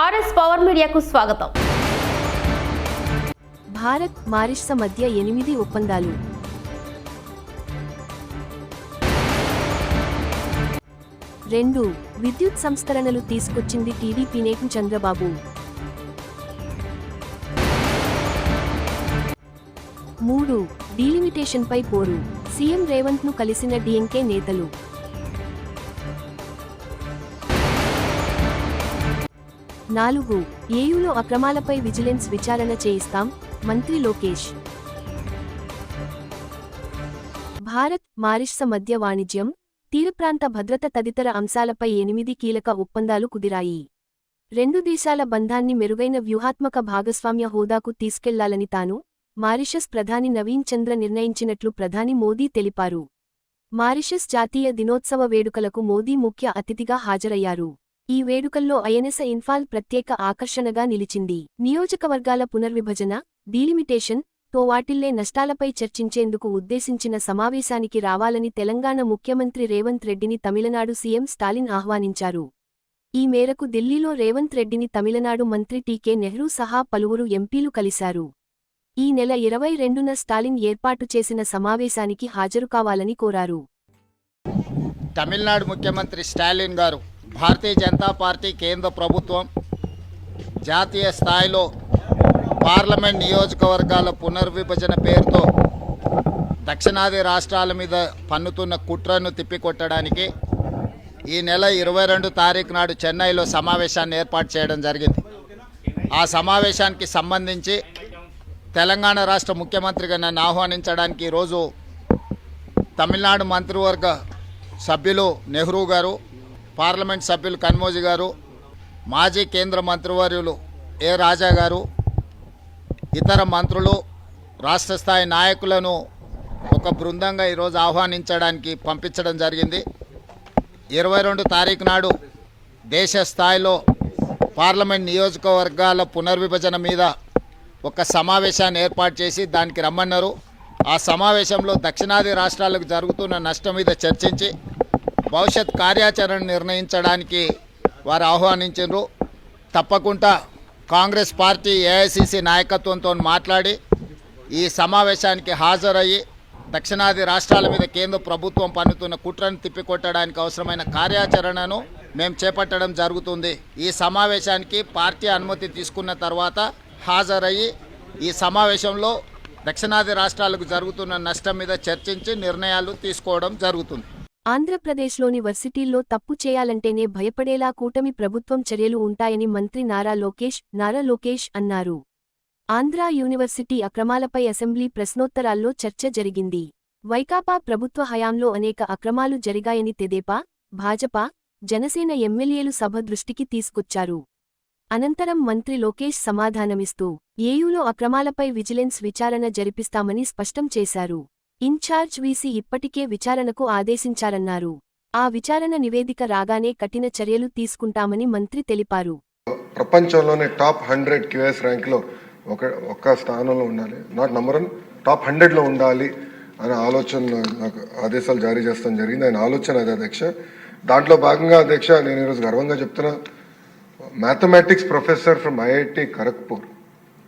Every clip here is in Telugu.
ఆర్ఎస్ పవర్ మీడియాకు స్వాగతం. భారత్ మారిష్స మధ్య ఎనిమిది ఒప్పందాలు. రెండు విద్యుత్ సంస్కరణలు తీసుకొచ్చింది టీడీపీ నేకు చంద్రబాబు. మూడు డీలిమిటేషన్పై పోరు. సీఎం రేవంత్ను కలిసిన డీఎంకే నేతలు. నాలుగు ఏయులో అక్రమాలపై విజిలెన్స్ విచారణ చేయిస్తాం మంత్రి లోకేష్. భారత్ మారిష్స మధ్య వాణిజ్యం తీరప్రాంత భద్రత తదితర అంశాలపై ఎనిమిది కీలక ఒప్పందాలు కుదిరాయి. రెండు దేశాల బంధాన్ని మెరుగైన వ్యూహాత్మక భాగస్వామ్య హోదాకు తీసుకెళ్ళాలని తాను మారిషస్ ప్రధాని నవీన్ చంద్ర నిర్ణయించినట్లు ప్రధాని మోదీ తెలిపారు. మారిషస్ జాతీయ దినోత్సవ వేడుకలకు మోదీ ముఖ్య అతిథిగా హాజరయ్యారు. ఈ వేడుకల్లో ఐఎన్ఎస్ ఇన్ఫాల్ ప్రత్యేక ఆకర్షణగా నిలిచింది. నియోజకవర్గాల పునర్విభజన డీలిమిటేషన్తో వాటిల్లే నష్టాలపై చర్చించేందుకు ఉద్దేశించిన సమావేశానికి రావాలని తెలంగాణ ముఖ్యమంత్రి రేవంత్ రెడ్డిని తమిళనాడు సీఎం స్టాలిన్ ఆహ్వానించారు. ఈ మేరకు ఢిల్లీలో రేవంత్ రెడ్డిని తమిళనాడు మంత్రి టీకే నెహ్రూ సహా పలువురు ఎంపీలు కలిశారు. ఈ నెల ఇరవై రెండున స్టాలిన్ ఏర్పాటు చేసిన సమావేశానికి హాజరు కావాలని కోరారు. తమిళనాడు ముఖ్యమంత్రి స్టాలిన్ గారు భారతీయ జనతా పార్టీ కేంద్ర ప్రభుత్వం జాతీయ స్థాయిలో పార్లమెంట్ నియోజకవర్గాల పునర్విభజన పేరుతో దక్షిణాది రాష్ట్రాల మీద పన్నుతున్న కుట్రను తిప్పికొట్టడానికి ఈ నెల ఇరవై రెండు తారీఖు నాడు చెన్నైలో సమావేశాన్ని ఏర్పాటు చేయడం జరిగింది. ఆ సమావేశానికి సంబంధించి తెలంగాణ రాష్ట్ర ముఖ్యమంత్రిగా నన్ను ఆహ్వానించడానికి ఈరోజు తమిళనాడు మంత్రివర్గ సభ్యులు నెహ్రూ గారు పార్లమెంట్ సభ్యులు కన్మోజి గారు మాజీ కేంద్ర మంత్రివర్యులు ఏ రాజా గారు ఇతర మంత్రులు రాష్ట్ర స్థాయి నాయకులను ఒక బృందంగా ఈరోజు ఆహ్వానించడానికి పంపించడం జరిగింది. ఇరవై రెండు తారీఖు నాడు దేశ స్థాయిలో పార్లమెంట్ నియోజకవర్గాల పునర్విభజన మీద ఒక సమావేశాన్ని ఏర్పాటు చేసి దానికి రమ్మన్నారు. ఆ సమావేశంలో దక్షిణాది రాష్ట్రాలకు జరుగుతున్న నష్టం మీద చర్చించి భవిష్యత్ కార్యాచరణ నిర్ణయించడానికి వారు ఆహ్వానించారు తప్పకుండా కాంగ్రెస్ పార్టీ ఏఐసిసి నాయకత్వంతో మాట్లాడి ఈ సమావేశానికి హాజరయ్యి దక్షిణాది రాష్ట్రాల మీద కేంద్ర ప్రభుత్వం పన్నుతున్న కుట్రను తిప్పికొట్టడానికి అవసరమైన కార్యాచరణను మేము చేపట్టడం జరుగుతుంది. ఈ సమావేశానికి పార్టీ అనుమతి తీసుకున్న తర్వాత హాజరయ్యి ఈ సమావేశంలో దక్షిణాది రాష్ట్రాలకు జరుగుతున్న నష్టం మీద చర్చించి నిర్ణయాలు తీసుకోవడం జరుగుతుంది. ఆంధ్రప్రదేశ్లోని వర్సిటీల్లో తప్పు చేయాలంటేనే భయపడేలా కూటమి ప్రభుత్వం చర్యలు ఉంటాయని మంత్రి నారా లోకేష్ నారా లోకేష్ అన్నారు. ఆంధ్రా యూనివర్సిటీ అక్రమాలపై అసెంబ్లీ ప్రశ్నోత్తరాల్లో చర్చ జరిగింది. వైకాపా ప్రభుత్వ హయాంలో అనేక అక్రమాలు జరిగాయని తెదేపా భాజపా జనసేన ఎమ్మెల్యేలు సభ దృష్టికి తీసుకొచ్చారు. అనంతరం మంత్రి లోకేష్ సమాధానమిస్తూ ఏయూలో అక్రమాలపై విజిలెన్స్ విచారణ జరిపిస్తామని స్పష్టం చేశారు. ఇన్ఛార్జ్ వీసీ ఇప్పటికే విచారణకు ఆదేశించారన్నారు. ఆ విచారణ నివేదిక రాగానే కఠిన చర్యలు తీసుకుంటామని మంత్రి తెలిపారు. ప్రపంచంలోనే టాప్ హండ్రెడ్ క్యూఎస్ ర్యాంక్లో ఒక ఒక్క స్థానంలో ఉండాలి. నాట్ నంబర్ వన్ టాప్ హండ్రెడ్లో ఉండాలి అనే ఆలోచన నాకు ఆదేశాలు జారీ చేస్తాం జరిగింది. ఆయన ఆలోచన అదే అధ్యక్ష. దాంట్లో భాగంగా అధ్యక్ష నేను ఈరోజు గర్వంగా చెప్తున్నా. Mathematics professor from IIT Kharagpur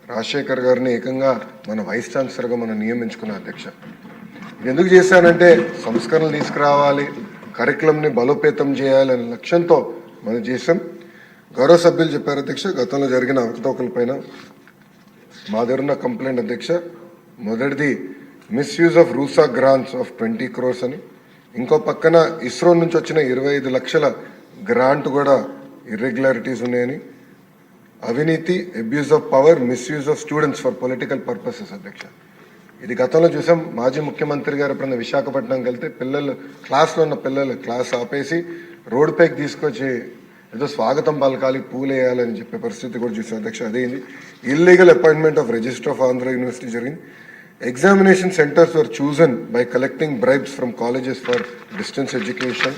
Rajasekhar గారిని ఏకంగా మన వైస్ ఛాన్సలర్గా మనం నియమించుకున్న అధ్యక్ష. ఎందుకు చేశానంటే సంస్కరణలు తీసుకురావాలి కరికులంని బలోపేతం చేయాలనే లక్ష్యంతో మనం చేసాం గౌరవ సభ్యులు చెప్పారు అధ్యక్ష గతంలో జరిగిన అవకతవకలపైన మా దగ్గర ఉన్న కంప్లైంట్ అధ్యక్ష మొదటిది misuse of RUSA grants of twenty crores అని. ఇంకో పక్కన ఇస్రో నుంచి వచ్చిన ఇరవై ఐదు లక్షల గ్రాంట్ కూడా ఇర్రెగ్యులారిటీస్ ఉన్నాయని. అవినీతి abuse of power misuse of students for political purposes అధ్యక్ష. ఇది గతంలో చూసాం మాజీ ముఖ్యమంత్రి గారు ఎప్పుడన్నా విశాఖపట్నంకి వెళ్తే పిల్లలు క్లాస్లో ఉన్న పిల్లలు క్లాస్ ఆపేసి రోడ్ పైకి తీసుకొచ్చి ఏదో స్వాగతం పలకాలి పూలేయాలని చెప్పే పరిస్థితి కూడా చూసాం. అధ్యక్ష అదేంది illegal appointment of register of Andhra university జరిగింది. Examination centres were chosen by collecting bribes from colleges for distance education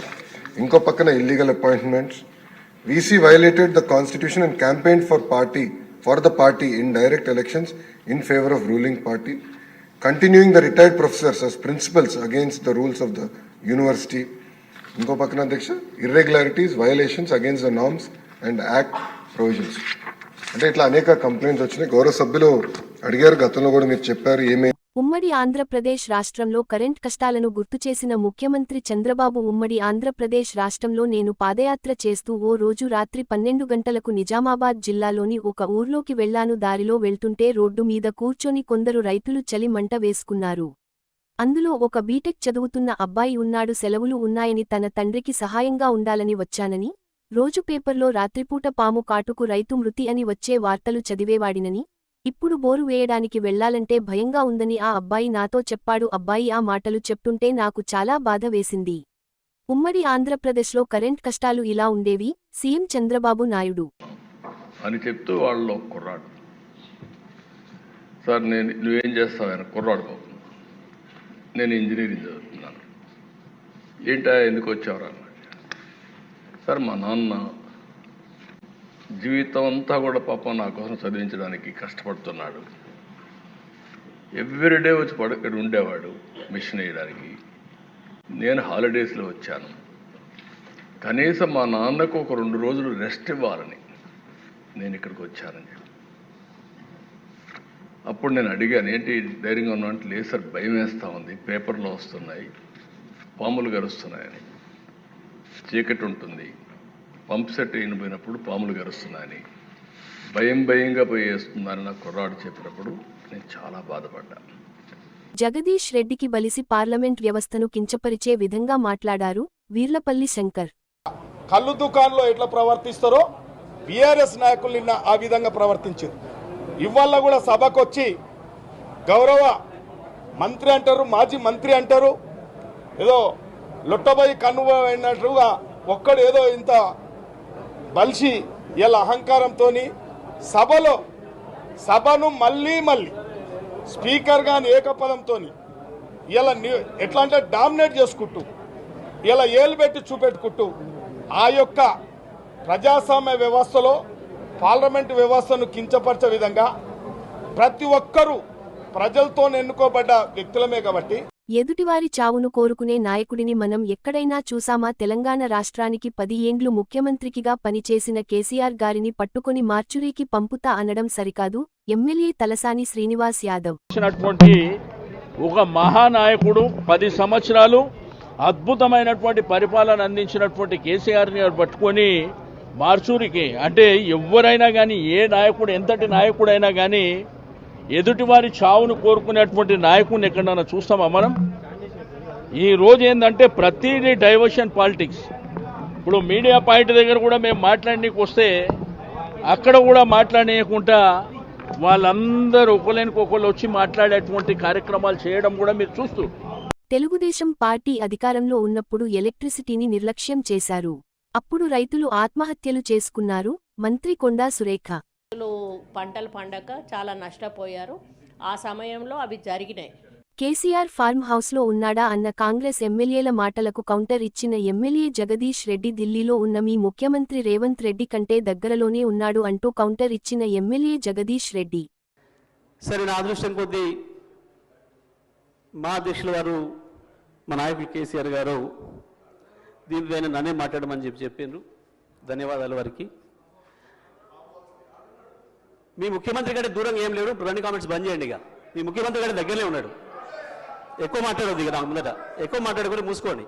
ఇంకో పక్కన illegal appointments VC violated the constitution and campaign for party for the party in direct elections in favour of ruling party continuing the retired professors as principals against the rules of the university ఇంకో పక్కన అధ్యక్ష irregularities violations against the norms and act provisions అంటే ఇట్లా అనేక కంప్లైంట్స్ వచ్చినాయి గౌరవ సభ్యులు అడిగారు గతంలో కూడా మీరు చెప్పారు ఏమే ఉమ్మడి ఆంధ్రప్రదేశ్ రాష్ట్రంలో కరెంట్ కష్టాలను గుర్తుచేసిన ముఖ్యమంత్రి చంద్రబాబు ఉమ్మడి ఆంధ్రప్రదేశ్ రాష్ట్రంలో నేను పాదయాత్ర చేస్తూ ఓ రోజు రాత్రి పన్నెండు గంటలకు నిజామాబాద్ జిల్లాలోని ఒక ఊర్లోకి వెళ్ళాను. దారిలో వెళ్తుంటే రోడ్డు మీద కూర్చొని కొందరు రైతులు చలి మంట వేసుకున్నారు. అందులో ఒక బీటెక్ చదువుతున్న అబ్బాయి ఉన్నాడు. సెలవులు ఉన్నాయని తన తండ్రికి సహాయంగా ఉండాలని వచ్చానని రోజు పేపర్లో రాత్రిపూట పాము కాటుకు రైతు మృతి అని వచ్చే వార్తలు చదివేవాడినని ఇప్పుడు బోరు వేయడానికి వెళ్ళాలంటే భయంగా ఉందని ఆ అబ్బాయి నాతో చెప్పాడు. అబ్బాయి ఆ మాటలు చెప్తుంటే నాకు చాలా బాధ వేసింది. ఉమ్మడి ఆంధ్రప్రదేశ్లో కరెంట్ కష్టాలు ఇలా ఉండేవి. సీఎం చంద్రబాబు నాయుడు. అని చెప్తూ వాళ్ళు కుర్రాడు. సార్ నేను నువ్వేం చేస్తావు కుర్రాడు బాబు నేను ఇంజనీరింగ్ చదువుతున్నాను. ఏంటా ఎందుకు వచ్చావరా? సార్ మా నాన్న జీవితం అంతా కూడా పాపం నా కోసం చదివించడానికి కష్టపడుతున్నాడు. ఎవ్రీడే వచ్చి పడు ఇక్కడ ఉండేవాడు మిషన్ వేయడానికి. నేను హాలిడేస్లో వచ్చాను. కనీసం మా నాన్నకు ఒక రెండు రోజులు రెస్ట్ ఇవ్వాలని నేను ఇక్కడికి వచ్చానని చెప్పి. అప్పుడు నేను అడిగాను ఏంటి ధైర్యంగా ఉన్నా అంటే లేదు సార్ భయం వేస్తూ ఉంది. పేపర్లో వస్తున్నాయి. పాములు గరుస్తున్నాయని. చీకటి ఉంటుంది. పంప్ సెట్ అయిపోయినప్పుడు పాములు గరుస్తున్నాయని. భయం భయంగా పోయి వేస్తుందని నాకు కుర్రాడు చెప్పినప్పుడు నేను చాలా బాధపడ్డాను జగదీష్ రెడ్డికి బలిసి పార్లమెంట్ వ్యవస్థను కించపరిచే విధంగా మాట్లాడారు వీర్లపల్లి శంకర్. కళ్ళు దుకాణంలో ఎట్లా ప్రవర్తిస్తారో బీఆర్ఎస్ నాయకులు నిన్న ఆ విధంగా ప్రవర్తించారు. ఇవాళ కూడా సభకు వచ్చి గౌరవ మంత్రి అంటారు మాజీ మంత్రి అంటారు. ఏదో లొట్టబోయి కన్నువ అయినట్టుగా ఒక్కడు ఏదో ఇంత బలిసి ఇలా అహంకారంతో సభలో సభను మళ్ళీ మళ్ళీ స్పీకర్ కానీ ఏకపదంతో ఇలా ఎట్లా అంటే డామినేట్ చేసుకుంటూ ఇలా ఏలు పెట్టి చూపెట్టుకుంటూ ఆ యొక్క ప్రజాస్వామ్య వ్యవస్థలో పార్లమెంటు వ్యవస్థను కించపరిచే విధంగా ప్రతి ఒక్కరూ ప్రజలతో ఎన్నుకోబడ్డ వ్యక్తులమే కాబట్టి ఎదుటివారి చావును కోరుకునే నాయకుడిని మనం ఎక్కడైనా చూసామా? తెలంగాణ రాష్ట్రానికి పది ఏండ్లు ముఖ్యమంత్రికిగా పనిచేసిన కేసీఆర్ గారిని పట్టుకొని మార్చురీకి పంపుతా అనడం సరికాదు. ఎమ్మెల్యే తలసాని శ్రీనివాస్ యాదవ్. ఒక మహానాయకుడు పది సంవత్సరాలు అద్భుతమైనటువంటి పరిపాలన అందించినటువంటి కేసీఆర్ని పట్టుకొని మార్చూరికి అంటే ఎవరైనా కానీ ఏ నాయకుడు ఎంతటి నాయకుడైనా కానీ ఎదుటివారి చావును కోరుకునేటువంటి నాయకుడిని ఎక్కడన్నా చూస్తామా మనం? ఈ రోజు ఏంటంటే ప్రతిదీ డైవర్షన్ పాలిటిక్స్. ఇప్పుడు మీడియా పాయింట్ దగ్గర కూడా మేము మాట్లాడడానికి వస్తే అక్కడ కూడా మాట్లాడేయకుండా వాళ్ళందరూ ఒకలేనికి ఒకళ్ళు వచ్చి మాట్లాడేటువంటి కార్యక్రమాలు చేయడం కూడా మీరు చూస్తూ. తెలుగుదేశం పార్టీ అధికారంలో ఉన్నప్పుడు ఎలక్ట్రిసిటీని నిర్లక్ష్యం చేశారు. అప్పుడు రైతులు ఆత్మహత్యలు చేసుకున్నారు. మంత్రి కొండా సురేఖ పంటలు పండక చాలా నష్టపోయారు. ఆ సమయంలో అవి జరిగినాయి. కేసీఆర్ ఫార్మ్ హౌస్లో ఉన్నాడా అన్న కాంగ్రెస్ ఎమ్మెల్యేల మాటలకు కౌంటర్ ఇచ్చిన ఎమ్మెల్యే జగదీష్ రెడ్డి ఢిల్లీలో ఉన్న మీ ముఖ్యమంత్రి రేవంత్ రెడ్డి కంటే దగ్గరలోనే ఉన్నాడు అంటూ కౌంటర్ ఇచ్చిన ఎమ్మెల్యే జగదీష్ రెడ్డి. సరే నా అదృష్టం కొద్దీ మా అధ్యక్షుల వారు మా నాయకులు కేసీఆర్ గారు దీనిపైన నన్నే మాట్లాడమని చెప్పి చెప్పిండ్రు ధన్యవాదాలు వారికి. మీ ముఖ్యమంత్రి కంటే దూరంగా ఏం లేడు. రెండు కామెంట్స్ బంద్ చేయండి ఇక. మీ ముఖ్యమంత్రి కంటే దగ్గరనే ఉన్నాడు. ఎక్కువ మాట్లాడదు ఇక నాకు ముందట. ఎక్కువ మాట్లాడకుండా మూసుకోండి.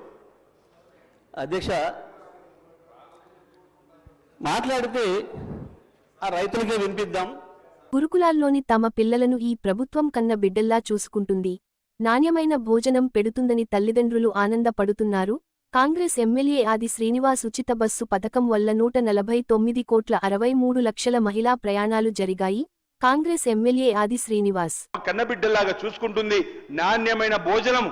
అధ్యక్ష మాట్లాడితే ఆ రైతులకే వినిపిద్దాం. గురుకులాల్లోని తమ పిల్లలను ఈ ప్రభుత్వం కన్న బిడ్డల్లా చూసుకుంటుంది. నాణ్యమైన భోజనం పెడుతుందని తల్లిదండ్రులు ఆనందపడుతున్నారు. కాంగ్రెస్ ఎమ్మెల్యే ఆది శ్రీనివాస్ ఉచిత బస్సు పథకం వల్ల నూట నలభై తొమ్మిది కోట్ల అరవై మూడు లక్షల మహిళా ప్రయాణాలు జరిగాయి. కాంగ్రెస్ ఎమ్మెల్యే ఆది శ్రీనివాస్. కన్నబిడ్డలాగా చూసుకుంటుంది నాణ్యమైన భోజనం.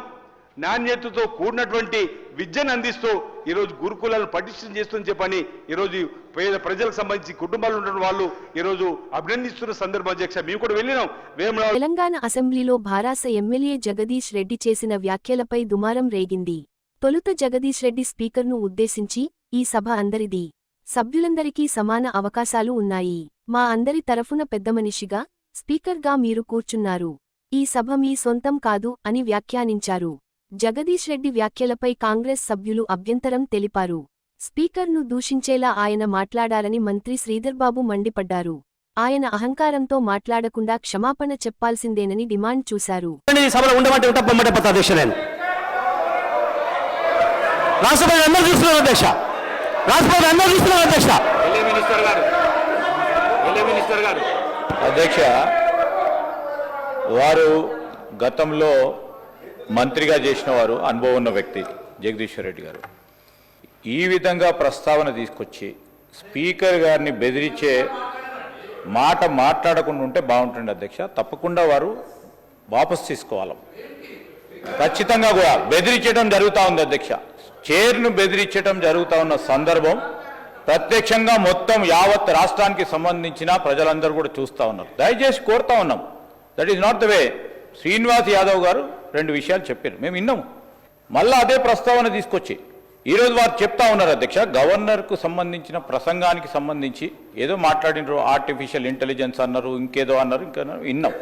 నాణ్యతతో కూడినటువంటి విద్యను అందిస్తూ ఈరోజు గురుకులాలను పటిష్టం చేస్తుందని చెప్పని ఈరోజు పేద ప్రజలకు సంబంధించి కుటుంబాలు ఉన్న వాళ్ళు ఈరోజు అభినందిస్తున్న సందర్భం అధ్యక్ష. మేము కూడా వెళ్ళినాం. వేమలా తెలంగాణ అసెంబ్లీలో భారాస ఎమ్మెల్యే జగదీష్ రెడ్డి చేసిన వ్యాఖ్యలపై దుమారం రేగింది. తొలుత జగదీష్ రెడ్డి స్పీకర్ను ఉద్దేశించి ఈ సభ అందరిది. సభ్యులందరికీ సమాన అవకాశాలు ఉన్నాయి. మా అందరి తరఫున పెద్దమనిషిగా స్పీకర్గా మీరు కూర్చున్నారు. ఈ సభ మీ సొంతం కాదు అని వ్యాఖ్యానించారు. జగదీష్ రెడ్డి వ్యాఖ్యలపై కాంగ్రెస్ సభ్యులు అభ్యంతరం తెలిపారు. స్పీకర్ను దూషించేలా ఆయన మాట్లాడారని మంత్రి శ్రీధర్బాబు మండిపడ్డారు. ఆయన అహంకారంతో మాట్లాడకుండా క్షమాపణ చెప్పాల్సిందేనని డిమాండ్ చూశారు ఈ సభలో ఉండమంటే ఉంటా పొమ్మంటే పోతా అధ్యక్ష నేను రాష్ట్రపతి అందరూ చూస్తున్నారు అధ్యక్ష. రాష్ట్రపతి అందరూ చూస్తున్నారు అధ్యక్ష. అధ్యక్ష వారు గతంలో మంత్రిగా చేసిన వారు అనుభవం ఉన్న వ్యక్తి జగదీశ్వర్ రెడ్డి గారు. ఈ విధంగా ప్రస్తావన తీసుకొచ్చి స్పీకర్ గారిని బెదిరించే మాట మాట్లాడకుండా ఉంటే బాగుంటుంది అధ్యక్ష. తప్పకుండా వారు వాపస్ తీసుకోవాలి. ఖచ్చితంగా కూడా బెదిరించడం జరుగుతూ ఉంది అధ్యక్ష. చైర్ను బెదిరించడం జరుగుతూ ఉన్న సందర్భం ప్రత్యక్షంగా మొత్తం యావత్ రాష్ట్రానికి సంబంధించిన ప్రజలందరూ కూడా చూస్తూ ఉన్నారు. దయచేసి కోరుతా ఉన్నాం. That is not the way Srinivas Yadav garu రెండు విషయాలు చెప్పారు. మేము విన్నాము. మళ్ళా అదే ప్రస్తావన తీసుకొచ్చి ఈరోజు వారు చెప్తా ఉన్నారు అధ్యక్ష గవర్నర్కు సంబంధించిన ప్రసంగానికి సంబంధించి ఏదో మాట్లాడినారు ఆర్టిఫిషియల్ ఇంటెలిజెన్స్ అన్నారు ఇంకేదో అన్నారు ఇంకా విన్నాం.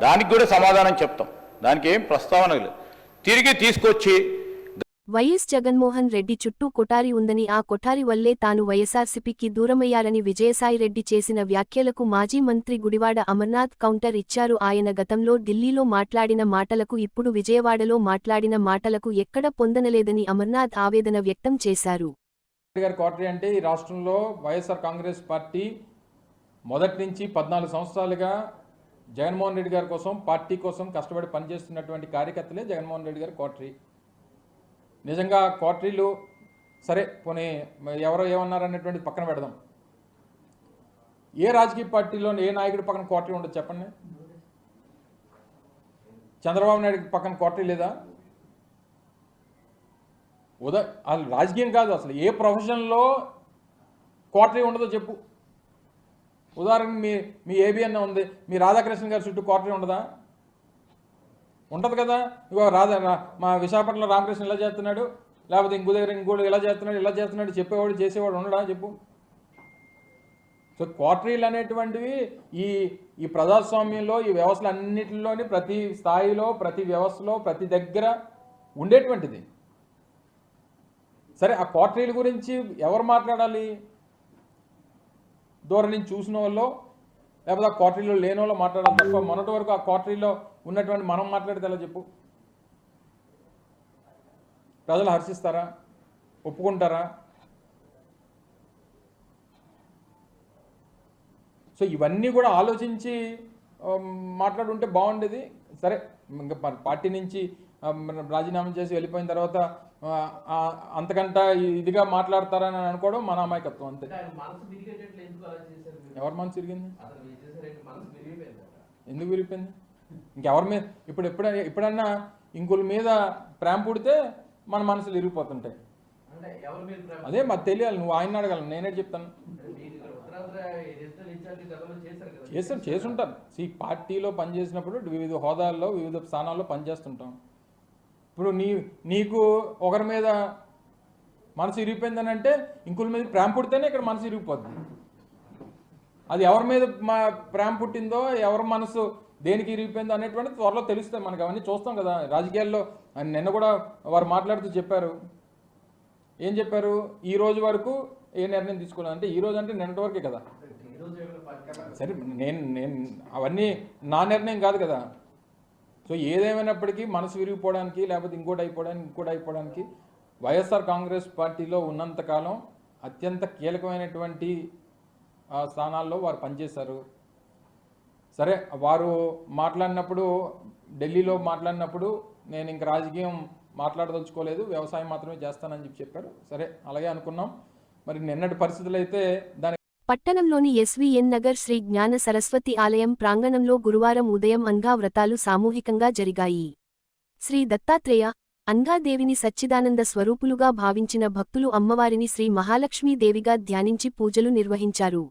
దానికి కూడా సమాధానం చెప్తాం. దానికి ఏం ప్రస్తావన లేదు. తిరిగి తీసుకొచ్చి వైఎస్ జగన్మోహన్ రెడ్డి చుట్టూ కొఠారి ఉందని ఆ కొఠారి వల్లే తాను వైఎస్ఆర్సీపీకి దూరమయ్యారని విజయసాయిరెడ్డి చేసిన వ్యాఖ్యలకు మాజీ మంత్రి గుడివాడ అమర్నాథ్ కౌంటర్ ఇచ్చారు. ఆయన గతంలో ఢిల్లీలో మాట్లాడిన మాటలకు ఇప్పుడు విజయవాడలో మాట్లాడిన మాటలకు ఎక్కడ పొందనలేదని అమర్నాథ్ ఆవేదన వ్యక్తం చేశారు. గారి అంటే ఈ రాష్ట్రంలో వైఎస్ఆర్ కాంగ్రెస్ పార్టీ మొదటి నుంచి పద్నాలుగు సంవత్సరాలుగా జగన్మోహన్ రెడ్డి గారి కోసం పార్టీ కోసం కష్టపడి పనిచేస్తున్నటువంటి కార్యకర్తలే జగన్మోహన్ రెడ్డి గారి కోటరీ నిజంగా క్వార్టరీలు సరే పోనీ ఎవరో ఏమన్నారు అనేటువంటిది పక్కన పెడదాం. ఏ రాజకీయ పార్టీలో ఏ నాయకుడి పక్కన క్వార్టరీ ఉండదు చెప్పండి. చంద్రబాబు నాయుడు పక్కన క్వార్టరీ లేదా? ఉదా అసలు రాజకీయం కాదు అసలు. ఏ ప్రొఫెషన్లో క్వార్టరీ ఉండదో చెప్పు. ఉదాహరణకు మీ మీ ఏబిఎన్ ఉంది. మీ రాధాకృష్ణ గారి చుట్టూ క్వార్టరీ ఉండదా? ఉంటుంది కదా? ఇగో రాధా మా విశాఖపట్నంలో రామకృష్ణ ఇలా చేస్తున్నాడు లేకపోతే ఇంకో దగ్గర ఇంకోటి ఇలా చేస్తున్నాడు ఇలా చేస్తున్నాడు చెప్పేవాడు చేసేవాడు ఉండడా? చెప్పు. సో క్వార్టరీలు అనేటువంటివి ఈ ఈ ప్రజాస్వామ్యంలో ఈ వ్యవస్థలు అన్నింటిలోని ప్రతి స్థాయిలో ప్రతి వ్యవస్థలో ప్రతి దగ్గర ఉండేటువంటిది. సరే ఆ క్వార్టరీల గురించి ఎవరు మాట్లాడాలి? దూరం నుంచి చూసిన వాళ్ళు లేకపోతే ఆ క్వార్టరీలో లేని వాళ్ళు మాట్లాడాలి తప్ప మొన్నటి వరకు ఆ క్వార్టరీలో ఉన్నటువంటి మనం మాట్లాడితే ఎలా చెప్పు? ప్రజలు హర్షిస్తారా? ఒప్పుకుంటారా? సో ఇవన్నీ కూడా ఆలోచించి మాట్లాడుంటే బాగుండేది. సరే ఇంకా పార్టీ నుంచి రాజీనామా చేసి వెళ్ళిపోయిన తర్వాత అంతకంట ఇదిగా మాట్లాడతారని అనుకోవడం మన అమాయకత్వం అంతే. ఎవరి మనసు తిరిగింది ఎందుకు విరిగిపోయింది? ఇంకెవరి మీద ఇప్పుడు ఎప్పుడైనా ఎప్పుడన్నా ఇంకొల మీద ప్రేమ పుడితే మన మనసులు ఇరిగిపోతుంటాయి. అదే మాకు తెలియాలి నువ్వు ఆయన అడగలను నేనే చెప్తాను. చేస్తాం చేసుంటారు ఈ పార్టీలో పనిచేసినప్పుడు వివిధ హోదాల్లో వివిధ స్థానాల్లో పనిచేస్తుంటాం. ఇప్పుడు నీ నీకు ఒకరి మీద మనసు ఇరిగిపోయిందని అంటే ఇంకొక మీద ప్రేమ పుడితేనే ఇక్కడ మనసు ఇరిగిపోద్ది. అది ఎవరి మీద మా ప్రేమ పుట్టిందో ఎవరి మనసు దేనికి ఇరిగిపోయిందో అనేటువంటి త్వరలో తెలుస్తాయి. మనకి అవన్నీ చూస్తాం కదా. రాజకీయాల్లో నిన్న కూడా వారు మాట్లాడుతూ చెప్పారు. ఏం చెప్పారు? ఈ రోజు వరకు ఏ నిర్ణయం తీసుకోలేదు. అంటే ఈ రోజు అంటే నిన్నటి వరకే కదా. సరే నేను నేను అవన్నీ నా నిర్ణయం కాదు కదా. సో ఏదేమైనప్పటికీ మనసు విరిగిపోవడానికి లేకపోతే ఇంకోటి అయిపోవడానికి ఇంకోటి అయిపోవడానికి వైఎస్ఆర్ కాంగ్రెస్ పార్టీలో ఉన్నంతకాలం అత్యంత కీలకమైనటువంటి స్థానాల్లో వారు పనిచేశారు. సరే వారు మాట్లాడినప్పుడు ఢిల్లీలో మాట్లాడినప్పుడు నేను ఇంక రాజకీయం మాట్లాడదలుచుకోలేదు వ్యవసాయం మాత్రమే చేస్తానని చెప్పి చెప్పారు. సరే అలాగే అనుకున్నాం. మరి నిన్నటి పరిస్థితులు అయితే దాని పట్టణంలోని ఎస్వీఎన్ నగర్ శ్రీ జ్ఞాన సరస్వతి ఆలయం ప్రాంగణంలో గురువారం ఉదయం అంగా వ్రతాలు సామూహికంగా జరిగాయి. శ్రీ దత్తాత్రేయ అంగాదేవిని సచ్చిదానంద స్వరూపులుగా భావించిన భక్తులు అమ్మవారిని శ్రీ మహాలక్ష్మీదేవిగా ధ్యానించి పూజలు నిర్వహించారు.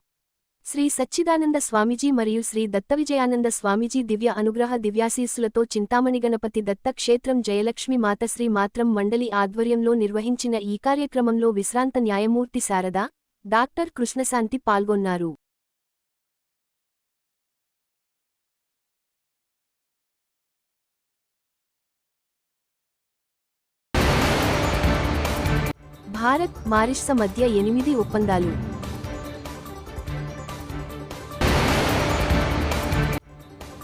శ్రీ సచ్చిదానంద స్వామీజీ మరియు శ్రీ దత్తవిజయానంద స్వామీజీ దివ్య అనుగ్రహ దివ్యాశీస్సులతో చింతామణి గణపతి దత్త క్షేత్రం జయలక్ష్మి మాతశ్రీ మాత్రం మండలి ఆధ్వర్యంలో నిర్వహించిన ఈ కార్యక్రమంలో విశ్రాంత న్యాయమూర్తి శారద డాక్టర్ కృష్ణశాంతి పాల్గొన్నారు. భారత్ మారిష్స మధ్య ఎనిమిది ఒప్పందాలు.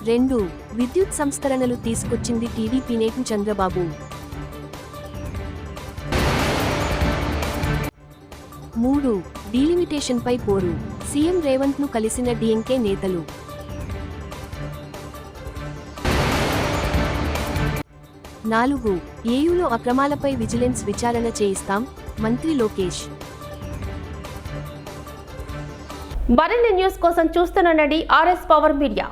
రెండు విద్యుత్ సంస్కరణలు తీసుకొచ్చింది టీడీపీ నేత చంద్రబాబు. మూడు డీలిమిటేషన్పై పోరు. సీఎం రేవంత్ను కలిసిన డీఎంకే నేతలు. నాలుగు ఏయులో అక్రమాలపై విజిలెన్స్ విచారణ చేయిస్తాం మంత్రి లోకేష్. మరిన్ని న్యూస్ కోసం చూస్తున్న ఆర్ఎస్ పవర్ మీడియా.